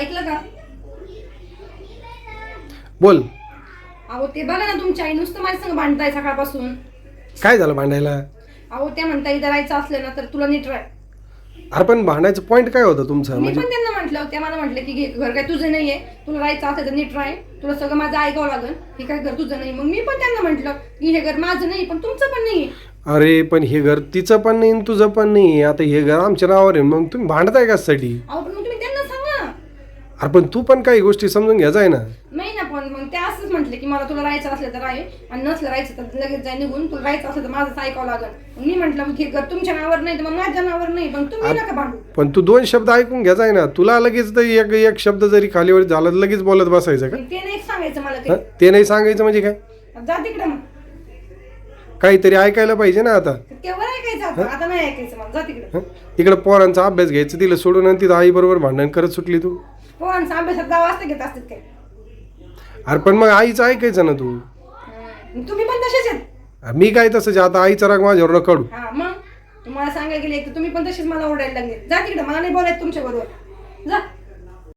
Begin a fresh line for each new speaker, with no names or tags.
ऐकलं का?
बोल.
अहो ते बघा ना तुमची आई नुसतं माझ्या संग भांडताय सकाळपासून.
काय झालं भांडायला?
अहो त्या म्हणता इथं राहायचं असलं ना तर तुला नीट राह.
अरे पण भांडायचं पॉईंट काय होतं तुमचं?
मी
म्हणजे
पण त्यांना म्हटलं त्या मला म्हटलं की घे, घर काय तुझं नाहीये. तुला राहायचं असेल तर नीट राह. तुला सगळं माझं ऐकावं लागेल. हे काय घर तुझं नाही. मग मी पण त्यांना म्हटलं की हे घर माझं नाही पण तुमचं पण नाहीये.
अरे पण हे घर तिचं पण नाही आणि तुझं पण नाही आता हे घर आमच्या नावावर आहे. मग तुम्ही भांडताय कशासाठी?
अहो
अरे पण तू पण काही गोष्टी समजून घ्यायचं आहे ना.
नाही ना पण मग ते असंच म्हटले की मला तुला राहायचं असलं तर राहे आणि नसलं राहायचं तर लगेच जाय निघून. तुला राहायचं असलं तर माझंच ऐकावं लागेल. मग मी म्हटलं मग हे घर तुमच्या नावावर नाही तर मग माझ्या नावावर नाही पण तुम्ही नका भांडू.
पण तू दोन शब्द ऐकून घ्यायचा आहे ना. तुला लगेच तर एक एक शब्द जरी खालीवर झाला तर लगेच बोलत बसायचं का?
ते नाही सांगायचं मला
हं?
काही.
ते नाही सांगायचं म्हणजे काय?
जा तिकडे मग.
काहीतरी ऐकायला पाहिजे ना आता.
केव्हा ऐकायचं आता. आता नाही ऐकायचं मला. जा तिकडे.
हं? इकडं पोरांचा अभ्यास घ्यायचं तिला सोडून आणि तिथं आई बरोबर भांडण करत सुटली तू.
पोरांचा अभ्यासात दहा वाजता घेत असतात काय
अरे पण मग आईचं ऐकायचं ना तू?
हं. तुम्ही पण तसेच आहेत.
मी काय तसं जे आता आईचा राग माझ्यावर न काढू
हा मग? तुम्हाला सांगायला गेले तर तुम्ही पण तसेच मला ओरडायला लागले. जा तिकडे मला नाही बोलायचं तुमच्या बरोबर. जा.